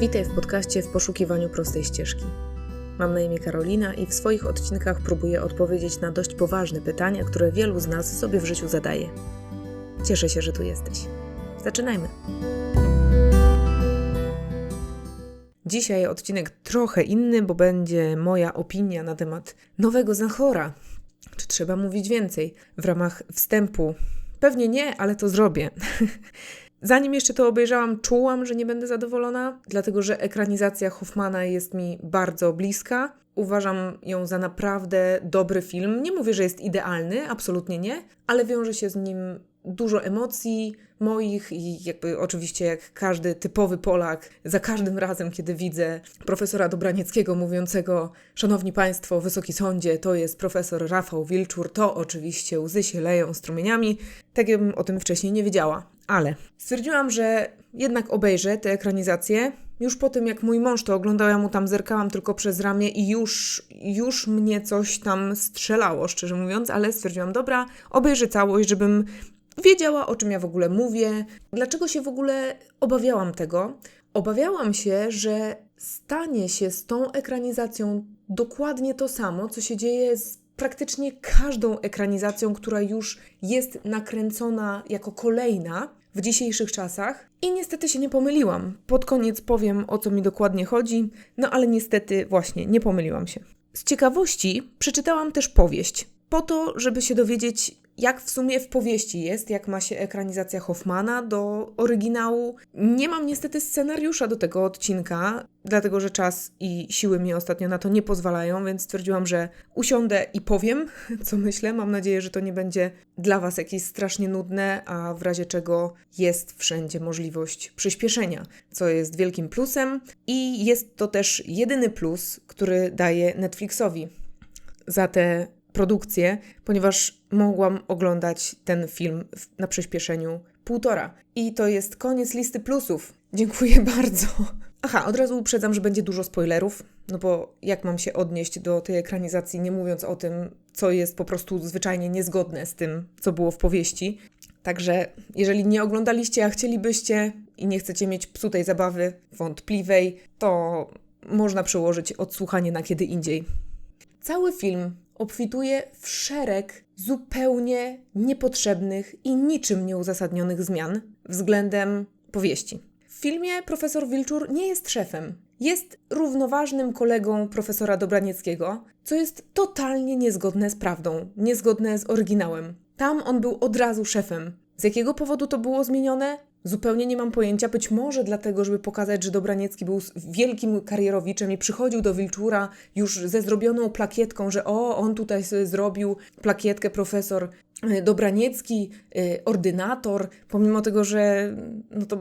Witaj w podcaście w poszukiwaniu prostej ścieżki. Mam na imię Karolina i w swoich odcinkach próbuję odpowiedzieć na dość poważne pytania, które wielu z nas sobie w życiu zadaje. Cieszę się, że tu jesteś. Zaczynajmy. Dzisiaj odcinek trochę inny, bo będzie moja opinia na temat nowego Znachora. Czy trzeba mówić więcej w ramach wstępu? Pewnie nie, ale to zrobię. Zanim jeszcze to obejrzałam, czułam, że nie będę zadowolona, dlatego że ekranizacja Hoffmana jest mi bardzo bliska. Uważam ją za naprawdę dobry film. Nie mówię, że jest idealny, absolutnie nie, ale wiąże się z nim dużo emocji moich i jakby oczywiście jak każdy typowy Polak, za każdym razem, kiedy widzę profesora Dobranieckiego mówiącego Szanowni Państwo, Wysoki Sądzie, to jest profesor Rafał Wilczur, to oczywiście łzy się leją strumieniami. Tak jakbym o tym wcześniej nie wiedziała. Ale stwierdziłam, że jednak obejrzę tę ekranizację. Już po tym, jak mój mąż to oglądał, ja mu tam zerkałam tylko przez ramię i już, już mnie coś tam strzelało, szczerze mówiąc, ale stwierdziłam, dobra, obejrzę całość, żebym wiedziała, o czym ja w ogóle mówię. Dlaczego się w ogóle obawiałam tego? Obawiałam się, że stanie się z tą ekranizacją dokładnie to samo, co się dzieje z praktycznie każdą ekranizacją, która już jest nakręcona jako kolejna w dzisiejszych czasach. I niestety się nie pomyliłam. Pod koniec powiem, o co mi dokładnie chodzi, no ale niestety właśnie nie pomyliłam się. Z ciekawości przeczytałam też powieść, po to, żeby się dowiedzieć, jak w sumie w powieści jest, jak ma się ekranizacja Hoffmana do oryginału. Nie mam niestety scenariusza do tego odcinka, dlatego że czas i siły mi ostatnio na to nie pozwalają, więc stwierdziłam, że usiądę i powiem, co myślę. Mam nadzieję, że to nie będzie dla Was jakieś strasznie nudne, a w razie czego jest wszędzie możliwość przyspieszenia, co jest wielkim plusem i jest to też jedyny plus, który daje Netflixowi za te produkcję, ponieważ mogłam oglądać ten film na przyspieszeniu półtora. I to jest koniec listy plusów. Dziękuję bardzo. Aha, od razu uprzedzam, że będzie dużo spoilerów, no bo jak mam się odnieść do tej ekranizacji, nie mówiąc o tym, co jest po prostu zwyczajnie niezgodne z tym, co było w powieści. Także jeżeli nie oglądaliście, a chcielibyście i nie chcecie mieć psutej zabawy, wątpliwej, to można przełożyć odsłuchanie na kiedy indziej. Cały film obfituje w szereg zupełnie niepotrzebnych i niczym nieuzasadnionych zmian względem powieści. W filmie profesor Wilczur nie jest szefem. Jest równoważnym kolegą profesora Dobranieckiego, co jest totalnie niezgodne z prawdą, niezgodne z oryginałem. Tam on był od razu szefem. Z jakiego powodu to było zmienione? Zupełnie nie mam pojęcia. Być może dlatego, żeby pokazać, że Dobraniecki był wielkim karierowiczem i przychodził do Wilczura już ze zrobioną plakietką, że o, on tutaj zrobił plakietkę profesor e, Dobraniecki, e, ordynator, pomimo tego, że no to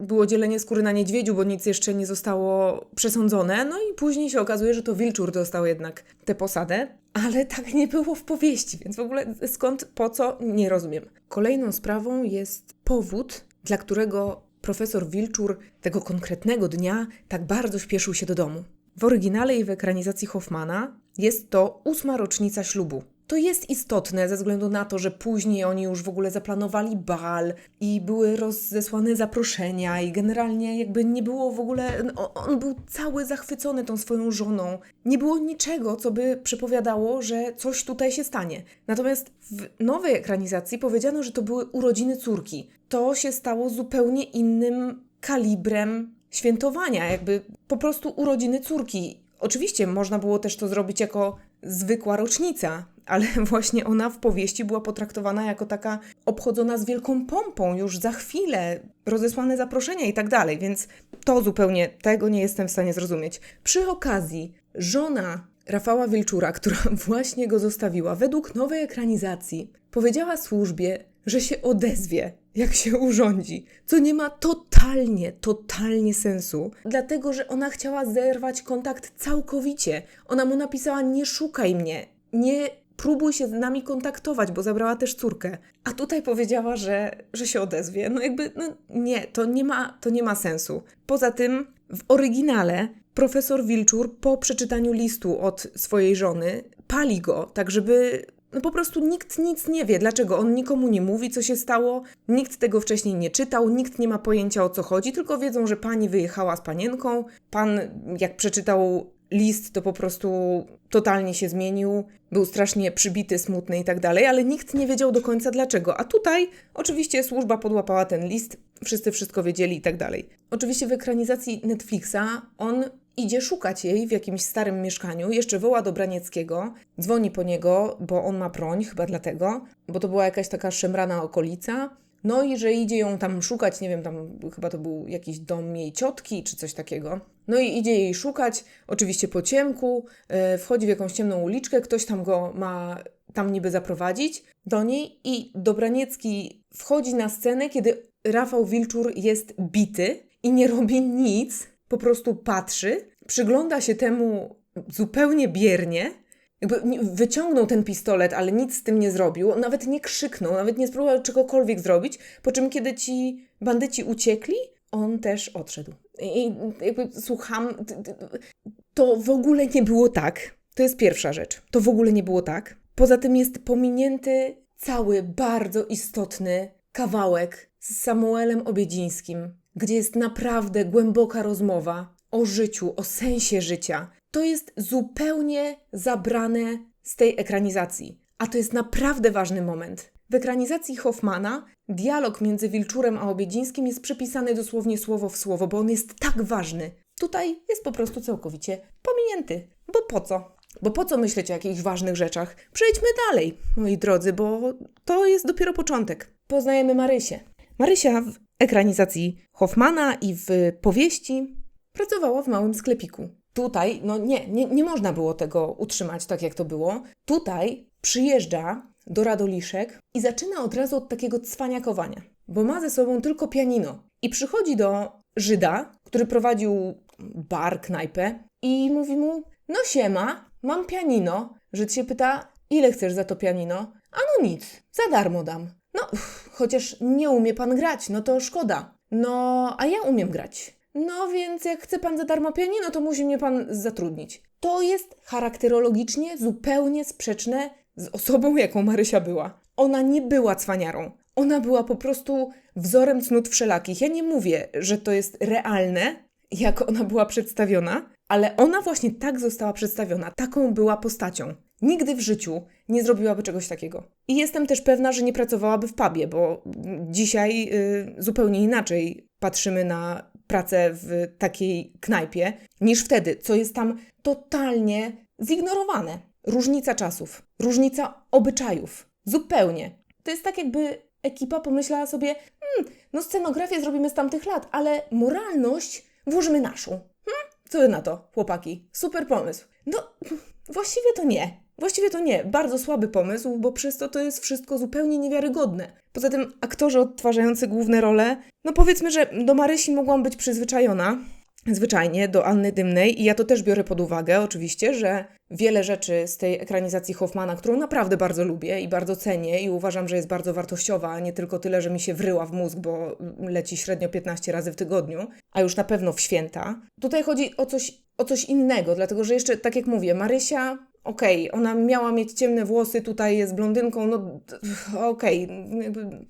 było dzielenie skóry na niedźwiedziu, bo nic jeszcze nie zostało przesądzone. No i później się okazuje, że to Wilczur dostał jednak tę posadę. Ale tak nie było w powieści, więc w ogóle skąd, po co, nie rozumiem. Kolejną sprawą jest powód, dla którego profesor Wilczur tego konkretnego dnia tak bardzo śpieszył się do domu. W oryginale i w ekranizacji Hoffmana jest to ósma rocznica ślubu. To jest istotne ze względu na to, że później oni już w ogóle zaplanowali bal i były rozesłane zaproszenia i generalnie jakby nie było w ogóle, on był cały zachwycony tą swoją żoną. Nie było niczego, co by przepowiadało, że coś tutaj się stanie. Natomiast w nowej ekranizacji powiedziano, że to były urodziny córki. To się stało zupełnie innym kalibrem świętowania, jakby po prostu urodziny córki. Oczywiście można było też to zrobić jako zwykła rocznica, ale właśnie ona w powieści była potraktowana jako taka obchodzona z wielką pompą, już za chwilę, rozesłane zaproszenia i tak dalej, więc to zupełnie tego nie jestem w stanie zrozumieć. Przy okazji, żona Rafała Wilczura, która właśnie go zostawiła, według nowej ekranizacji, powiedziała służbie, że się odezwie, jak się urządzi, co nie ma totalnie, totalnie sensu, dlatego że ona chciała zerwać kontakt całkowicie. Ona mu napisała: Nie szukaj mnie, nie próbuj się z nami kontaktować, bo zabrała też córkę. A tutaj powiedziała, że, że się odezwie. No jakby, no nie, to nie, ma, to nie ma sensu. Poza tym, w oryginale profesor Wilczur po przeczytaniu listu od swojej żony pali go, tak żeby no po prostu nikt nic nie wie. Dlaczego? On nikomu nie mówi, co się stało, nikt tego wcześniej nie czytał, nikt nie ma pojęcia o co chodzi, tylko wiedzą, że pani wyjechała z panienką. Pan, jak przeczytał list, to po prostu totalnie się zmienił, był strasznie przybity, smutny i tak dalej, ale nikt nie wiedział do końca dlaczego. A tutaj oczywiście służba podłapała ten list, wszyscy wszystko wiedzieli i tak dalej. Oczywiście w ekranizacji Netflixa on idzie szukać jej w jakimś starym mieszkaniu, jeszcze woła do Branieckiego, dzwoni po niego, bo on ma broń, chyba dlatego, bo to była jakaś taka szemrana okolica. No i że idzie ją tam szukać, nie wiem, tam chyba to był jakiś dom jej ciotki czy coś takiego. No i idzie jej szukać, oczywiście po ciemku, yy, wchodzi w jakąś ciemną uliczkę, ktoś tam go ma tam niby zaprowadzić do niej i Dobraniecki wchodzi na scenę, kiedy Rafał Wilczur jest bity i nie robi nic, po prostu patrzy, przygląda się temu zupełnie biernie, jakby wyciągnął ten pistolet, ale nic z tym nie zrobił, nawet nie krzyknął, nawet nie spróbował czegokolwiek zrobić, po czym kiedy ci bandyci uciekli, on też odszedł. I jakby słucham, to w ogóle nie było tak. To jest pierwsza rzecz. To w ogóle nie było tak. Poza tym jest pominięty cały bardzo istotny kawałek z Samuelem Obiedzińskim, gdzie jest naprawdę głęboka rozmowa o życiu, o sensie życia. To jest zupełnie zabrane z tej ekranizacji. A to jest naprawdę ważny moment. W ekranizacji Hoffmana dialog między Wilczurem a Obiedzińskim jest przepisany dosłownie słowo w słowo, bo on jest tak ważny. Tutaj jest po prostu całkowicie pominięty. Bo po co? Bo po co myśleć o jakichś ważnych rzeczach? Przejdźmy dalej, moi drodzy, bo to jest dopiero początek. Poznajemy Marysię. Marysia w ekranizacji Hoffmana i w powieści pracowała w małym sklepiku. Tutaj, no nie, nie, nie można było tego utrzymać tak, jak to było. Tutaj przyjeżdża do Radoliszek i zaczyna od razu od takiego cwaniakowania, bo ma ze sobą tylko pianino. I przychodzi do Żyda, który prowadził bar, knajpę i mówi mu, no siema, mam pianino. Żyd się pyta, ile chcesz za to pianino? A no nic, za darmo dam. No, chociaż nie umie pan grać, no to szkoda. No, a ja umiem grać. No więc jak chce pan za darmo pianino, to musi mnie pan zatrudnić. To jest charakterologicznie zupełnie sprzeczne z osobą, jaką Marysia była. Ona nie była cwaniarą. Ona była po prostu wzorem cnót wszelakich. Ja nie mówię, że to jest realne, jak ona była przedstawiona, ale ona właśnie tak została przedstawiona, taką była postacią. Nigdy w życiu nie zrobiłaby czegoś takiego. I jestem też pewna, że nie pracowałaby w pubie, bo dzisiaj y, zupełnie inaczej patrzymy na pracę w takiej knajpie niż wtedy, co jest tam totalnie zignorowane. Różnica czasów, różnica obyczajów. Zupełnie. To jest tak, jakby ekipa pomyślała sobie, hmm, no scenografię zrobimy z tamtych lat, ale moralność włożymy naszą. Hmm? Co wy na to, chłopaki? Super pomysł. No, właściwie to nie. Właściwie to nie, bardzo słaby pomysł, bo przez to to jest wszystko zupełnie niewiarygodne. Poza tym aktorzy odtwarzający główne role, no powiedzmy, że do Marysi mogłam być przyzwyczajona, zwyczajnie, do Anny Dymnej i ja to też biorę pod uwagę oczywiście, że wiele rzeczy z tej ekranizacji Hoffmana, którą naprawdę bardzo lubię i bardzo cenię i uważam, że jest bardzo wartościowa, a nie tylko tyle, że mi się wryła w mózg, bo leci średnio 15 razy w tygodniu, a już na pewno w święta. Tutaj chodzi o coś, o coś innego, dlatego że jeszcze, tak jak mówię, Marysia okej, okay, ona miała mieć ciemne włosy, tutaj jest blondynką, no okej, okay,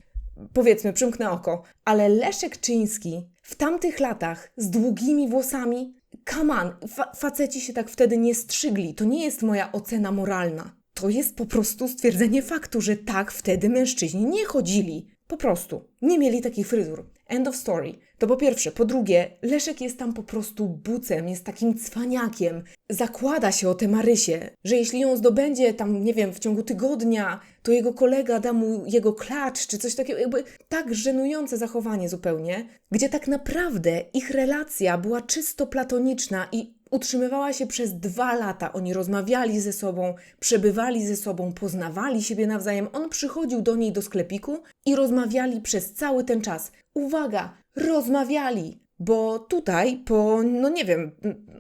powiedzmy, przymknę oko. Ale Leszek Czyński w tamtych latach z długimi włosami, on, fa faceci się tak wtedy nie strzygli. To nie jest moja ocena moralna. To jest po prostu stwierdzenie faktu, że tak wtedy mężczyźni nie chodzili. Po prostu. Nie mieli takich fryzur. End of story. To po pierwsze. Po drugie, Leszek jest tam po prostu bucem, jest takim cwaniakiem. Zakłada się o tę Marysię, że jeśli ją zdobędzie tam, nie wiem, w ciągu tygodnia, to jego kolega da mu jego klacz, czy coś takiego. Jakby tak żenujące zachowanie zupełnie, gdzie tak naprawdę ich relacja była czysto platoniczna i utrzymywała się przez dwa lata. Oni rozmawiali ze sobą, przebywali ze sobą, poznawali siebie nawzajem. On przychodził do niej do sklepiku i rozmawiali przez cały ten czas. Uwaga, rozmawiali! Bo tutaj po, no nie wiem,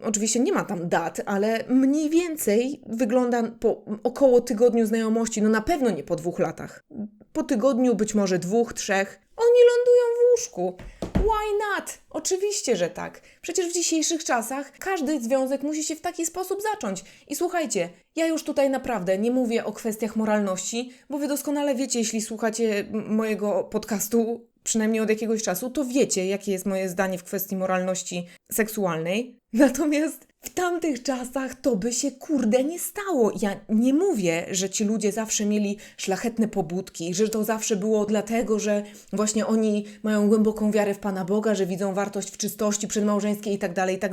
oczywiście nie ma tam dat, ale mniej więcej wygląda po około tygodniu znajomości, no na pewno nie po dwóch latach. Po tygodniu, być może dwóch, trzech, oni lądują w łóżku. Why not? Oczywiście, że tak. Przecież w dzisiejszych czasach każdy związek musi się w taki sposób zacząć. I słuchajcie, ja już tutaj naprawdę nie mówię o kwestiach moralności, bo wy doskonale wiecie, jeśli słuchacie mojego podcastu, przynajmniej od jakiegoś czasu, to wiecie, jakie jest moje zdanie w kwestii moralności seksualnej. Natomiast w tamtych czasach to by się kurde nie stało. Ja nie mówię, że ci ludzie zawsze mieli szlachetne pobudki, że to zawsze było dlatego, że właśnie oni mają głęboką wiarę w Pana Boga, że widzą wartość w czystości przedmałżeńskiej i tak dalej, i tak.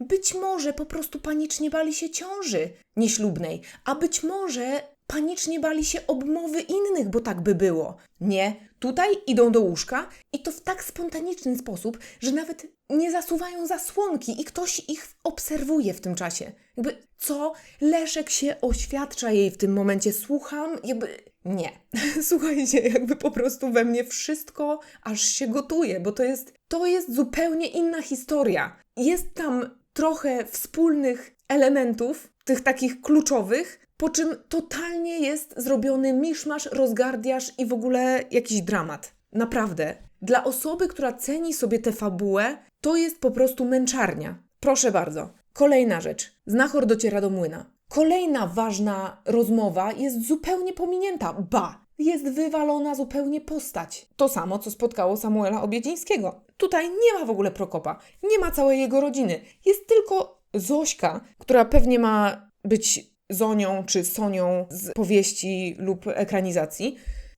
Być może po prostu panicznie bali się ciąży nieślubnej, a być może panicznie bali się obmowy innych, bo tak by było. Nie, tutaj idą do łóżka i to w tak spontaniczny sposób, że nawet nie zasuwają zasłonki i ktoś ich obserwuje w tym czasie. Jakby co? Leszek się oświadcza jej w tym momencie. Słucham, jakby nie. Słuchajcie, jakby po prostu we mnie wszystko aż się gotuje, bo to jest, to jest zupełnie inna historia. Jest tam trochę wspólnych elementów, tych takich kluczowych, po czym totalnie jest zrobiony miszmasz, rozgardiasz i w ogóle jakiś dramat. Naprawdę. Dla osoby, która ceni sobie tę fabułę, to jest po prostu męczarnia. Proszę bardzo. Kolejna rzecz. Znachor dociera do młyna. Kolejna ważna rozmowa jest zupełnie pominięta. Ba! Jest wywalona zupełnie postać. To samo, co spotkało Samuela Obiedzińskiego. Tutaj nie ma w ogóle Prokopa, nie ma całej jego rodziny. Jest tylko Zośka, która pewnie ma być Zonią czy Sonią z powieści lub ekranizacji,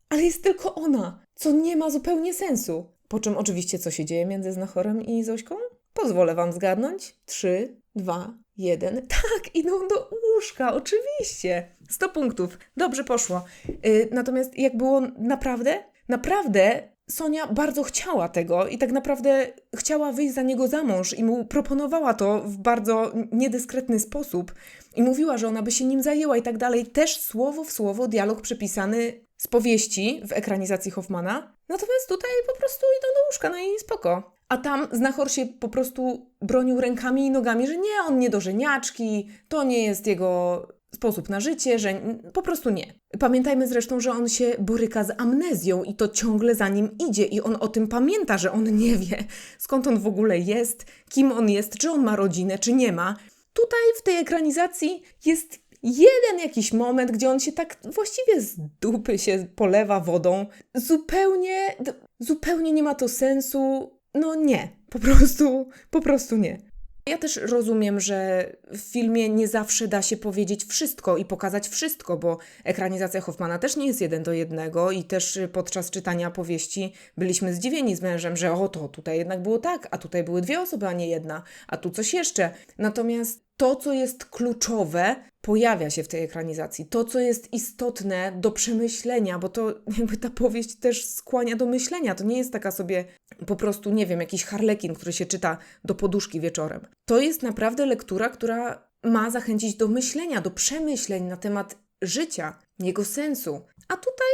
ale jest tylko ona, co nie ma zupełnie sensu. Po czym oczywiście co się dzieje między Znachorem i Zośką? Pozwolę Wam zgadnąć. Trzy, dwa, jeden. Tak, idą do łóżka, oczywiście. 100 punktów. Dobrze poszło. Yy, natomiast jak było naprawdę? Naprawdę Sonia bardzo chciała tego i tak naprawdę chciała wyjść za niego za mąż i mu proponowała to w bardzo niedyskretny sposób i mówiła, że ona by się nim zajęła i tak dalej. Też słowo w słowo dialog przypisany z powieści w ekranizacji Hoffmana. Natomiast tutaj po prostu idą do łóżka, no i spoko. A tam Znachor się po prostu bronił rękami i nogami, że nie, on nie do żeniaczki, to nie jest jego sposób na życie, że po prostu nie. Pamiętajmy zresztą, że on się boryka z amnezją i to ciągle za nim idzie i on o tym pamięta, że on nie wie, skąd on w ogóle jest, kim on jest, czy on ma rodzinę, czy nie ma. Tutaj w tej ekranizacji jest jeden jakiś moment, gdzie on się tak właściwie z dupy się polewa wodą. Zupełnie, zupełnie nie ma to sensu. No nie, po prostu, po prostu nie. Ja też rozumiem, że w filmie nie zawsze da się powiedzieć wszystko i pokazać wszystko, bo ekranizacja Hoffmana też nie jest jeden do jednego i też podczas czytania powieści byliśmy zdziwieni z mężem, że o to tutaj jednak było tak, a tutaj były dwie osoby, a nie jedna, a tu coś jeszcze. Natomiast to, co jest kluczowe, pojawia się w tej ekranizacji. To, co jest istotne do przemyślenia, bo to jakby ta powieść też skłania do myślenia. To nie jest taka sobie po prostu, nie wiem, jakiś harlekin, który się czyta do poduszki wieczorem. To jest naprawdę lektura, która ma zachęcić do myślenia, do przemyśleń na temat życia, jego sensu. A tutaj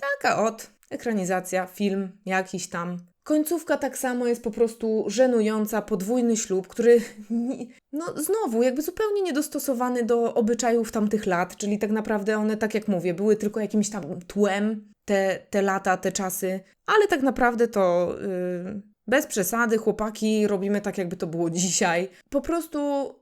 taka od ekranizacja, film jakiś tam, Końcówka tak samo jest po prostu żenująca, podwójny ślub, który no znowu jakby zupełnie niedostosowany do obyczajów tamtych lat, czyli tak naprawdę one, tak jak mówię, były tylko jakimś tam tłem, te, te lata, te czasy, ale tak naprawdę to yy, bez przesady, chłopaki, robimy tak, jakby to było dzisiaj. Po prostu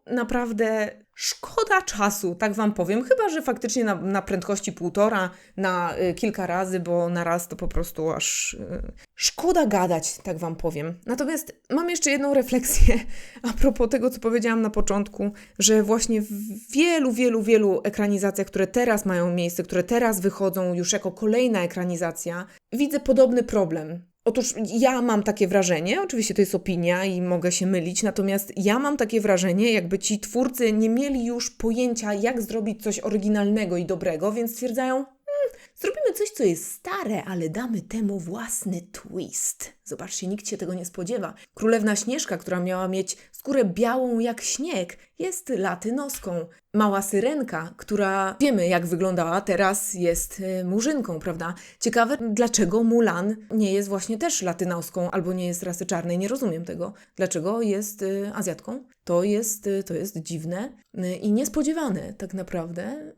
naprawdę Szkoda czasu, tak Wam powiem. Chyba, że faktycznie na, na prędkości półtora, na y, kilka razy, bo na raz to po prostu aż y, szkoda gadać, tak Wam powiem. Natomiast mam jeszcze jedną refleksję a propos tego, co powiedziałam na początku, że właśnie w wielu, wielu, wielu ekranizacjach, które teraz mają miejsce, które teraz wychodzą już jako kolejna ekranizacja, widzę podobny problem. Otóż ja mam takie wrażenie, oczywiście to jest opinia i mogę się mylić, natomiast ja mam takie wrażenie, jakby ci twórcy nie mieli już pojęcia, jak zrobić coś oryginalnego i dobrego, więc stwierdzają, hmm, zrobimy coś, co jest stare, ale damy temu własny twist. Zobaczcie, nikt się tego nie spodziewa. Królewna Śnieżka, która miała mieć skórę białą jak śnieg, jest latynoską. Mała syrenka, która wiemy jak wyglądała, teraz jest y, murzynką, prawda? Ciekawe, dlaczego Mulan nie jest właśnie też latynoską albo nie jest rasy czarnej, nie rozumiem tego. Dlaczego jest y, Azjatką? To jest, y, to jest dziwne i niespodziewane tak naprawdę.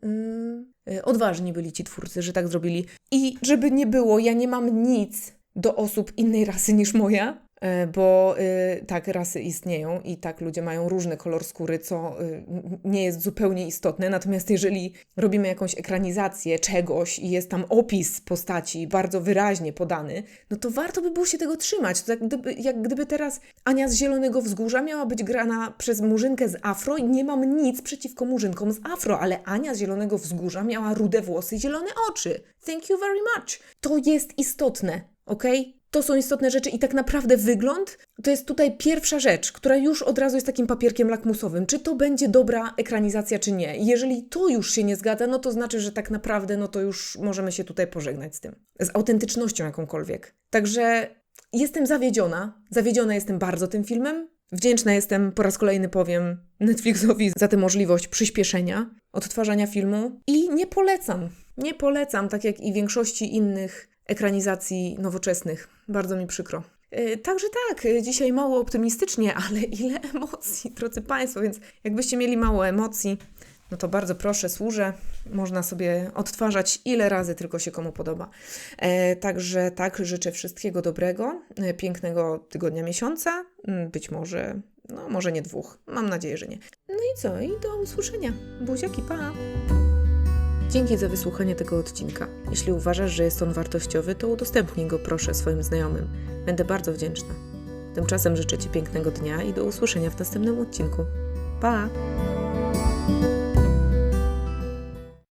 Odważni byli ci twórcy, że tak zrobili. I żeby nie było, ja nie mam nic do osób innej rasy niż moja. E, bo y, tak, rasy istnieją i tak ludzie mają różny kolor skóry, co y, nie jest zupełnie istotne. Natomiast jeżeli robimy jakąś ekranizację czegoś i jest tam opis postaci bardzo wyraźnie podany, no to warto by było się tego trzymać. To jak gdyby, jak gdyby teraz Ania z Zielonego Wzgórza miała być grana przez murzynkę z afro i nie mam nic przeciwko murzynkom z afro, ale Ania z Zielonego Wzgórza miała rude włosy i zielone oczy. Thank you very much. To jest istotne, ok? To są istotne rzeczy i tak naprawdę wygląd to jest tutaj pierwsza rzecz, która już od razu jest takim papierkiem lakmusowym. Czy to będzie dobra ekranizacja, czy nie. Jeżeli to już się nie zgadza, no to znaczy, że tak naprawdę no to już możemy się tutaj pożegnać z tym. Z autentycznością jakąkolwiek. Także jestem zawiedziona. Zawiedziona jestem bardzo tym filmem. Wdzięczna jestem, po raz kolejny powiem, Netflixowi za tę możliwość przyspieszenia odtwarzania filmu i nie polecam. Nie polecam, tak jak i większości innych ekranizacji nowoczesnych. Bardzo mi przykro. Yy, Także tak, yy, dzisiaj mało optymistycznie, ale ile emocji, drodzy Państwo, więc jakbyście mieli mało emocji, no to bardzo proszę, służę. Można sobie odtwarzać ile razy tylko się komu podoba. E, także tak, życzę wszystkiego dobrego, e, pięknego tygodnia, miesiąca, być może, no może nie dwóch, mam nadzieję, że nie. No i co? I do usłyszenia. Buziaki, pa! Dzięki za wysłuchanie tego odcinka. Jeśli uważasz, że jest on wartościowy, to udostępnij go proszę swoim znajomym. Będę bardzo wdzięczna. Tymczasem życzę Ci pięknego dnia i do usłyszenia w następnym odcinku. Pa!